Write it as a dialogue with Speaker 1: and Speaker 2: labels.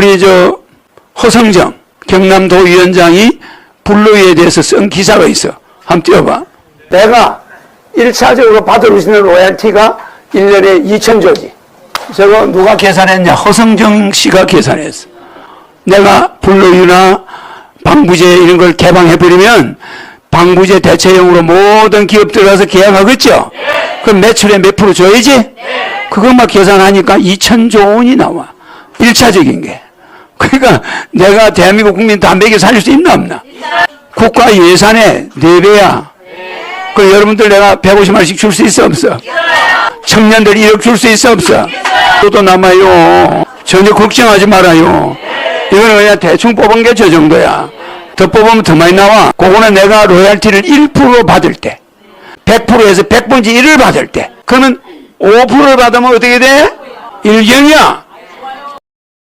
Speaker 1: 우리 저 허성정 경남도 위원장이 불로이에 대해서 쓴 기사가 있어. 한번 띄워봐. 내가 1차적으로 받을 수 있는 로얄티가 1년에 2천조지. 저거 누가 계산했냐? 허성정 씨가 계산했어. 내가 불로유나 방부제 이런 걸 개방해버리면 방부제 대체용으로 모든 기업 들어가서 계약하겠죠? 그럼 매출에 몇 프로 줘야지? 그것만 계산하니까 2천조 원이 나와. 1차적인 게. 그러니까 내가 대한민국 국민 담배게 살릴 수 있나 없나? 국가 예산의 4배야. 그 여러분들 내가 150만원씩 줄 수 있어 없어? 청년들 1억 줄 수 있어 없어? 또도 남아요. 전혀 걱정하지 말아요. 이거는 그냥 대충 뽑은 게 저 정도야. 더 뽑으면 더 많이 나와. 그거는 내가 로얄티를 1% 받을 때, 100%에서 100분지 1을 받을 때, 그러면 5%를 받으면 어떻게 돼? 일경이야.